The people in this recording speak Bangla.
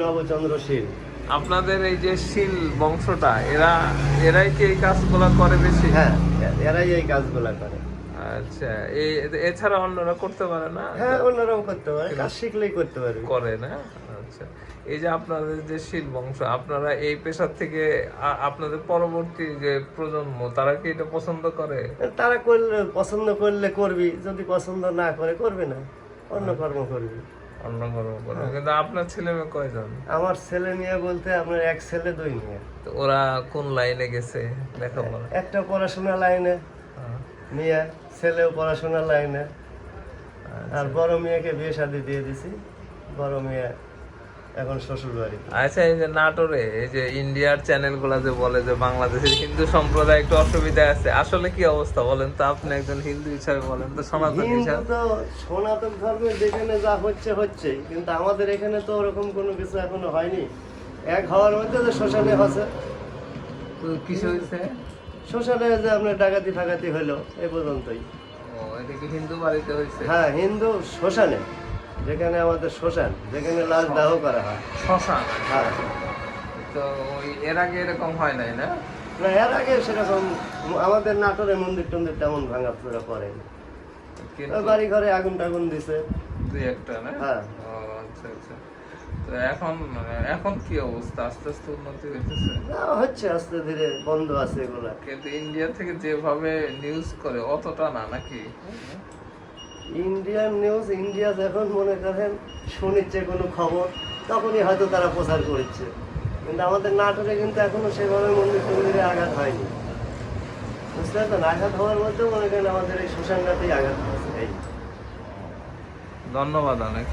নবচন্দ্র শীল। আপনাদের এই যে শিল বংশটা এরা এরাই কি এই কাজগুলো করে বেশি? হ্যাঁ এরাই এই কাজগুলা করে। আচ্ছা এই এছাড়া অন্যরা করতে পারে না? হ্যাঁ অন্যরকম করতে পারে কাজ শিখলেই করতে করে না? আচ্ছা এই যে আপনাদের যে শিল বংশ আপনারা এই পেশার থেকে আপনাদের পরবর্তী যে প্রজন্ম তারা কি এটা পছন্দ করে? তারা করলে পছন্দ করলে করবি যদি পছন্দ না করে করবে না। অন্য কর্ম করবি। অন্য কর্ম করে। কিন্তু আপনার ছেলে মেয়ে কয়জন? আমার ছেলে মেয়ে বলতে আপনার এক ছেলে দুই মেয়ে। তো ওরা কোন লাইনে গেছে? লেখাপড়া একটা পড়াশোনা লাইনে হ্যাঁ। মেয়ে ছেলেও পড়াশোনার লাইনে। আর বড় মেয়েকে বিয়ে শাদি দিয়ে দিছি। বড় মেয়ে এখন শ্বশুর বাড়ি আচ্ছা এই যে নাটোরে এই যে ইন্ডিয়ার যে বলে যে বাংলাদেশের হিন্দু সম্প্রদায় একটু অসুবিধা আছে আসলে কি অবস্থা বলেন তো? আপনি একজন হিন্দু হিসাবে বলেন তো সনাতন হিসাবে? তো সনাতন ধর্মের যেখানে যা হচ্ছে হচ্ছে। কিন্তু আমাদের এখানে তো ওরকম কোনো কিছু এখনও হয়নি। এক হওয়ার মধ্যে তো শ্মশানে হচ্ছে। তো কিছু হয়েছে? শ্মশানে যে আপনার ডাকাতি ফাকাতি হলো এ পর্যন্তই। ও এটা কি হিন্দু বাড়িতে হয়েছে? হ্যাঁ হিন্দু শ্মশানে। যেখানে আমাদের শ্মশান যেখানে লাশ দাহ করা হয়। শ্মশান? হ্যাঁ। তো ওই এর আগে এরকম হয় নাই না? না এর আগে সেরকম আমাদের নাটোরে মন্দির টন্দির তেমন ভাঙা চোরা করে বাড়ি ঘরে আগুন টাগুন দিছে। দুই একটা না? হ্যাঁ। আচ্ছা আচ্ছা। তো এখন এখন কি অবস্থা? আস্তে আস্তে উন্নতি হইতেছে? হচ্ছে আস্তে ধীরে বন্ধ আছে এগুলা। কিন্তু ইন্ডিয়া থেকে যেভাবে নিউজ করে অতটা না নাকি? ইন্ডিয়ান নিউজ ইন্ডিয়া যখন মনে করেন শুনিচ্ছে কোনো খবর, তখনই হয়তো তারা প্রচার করছে। কিন্তু আমাদের নাটকে কিন্তু এখনও সেভাবে মন্দির টন্দিরে আঘাত হয়নি। বুঝতে পারছেন আঘাত হওয়ার মধ্যেও মনে করেন আমাদের এই শ্মশানটাতেই আঘাত হয়েছে। এই ধন্যবাদ অনেক।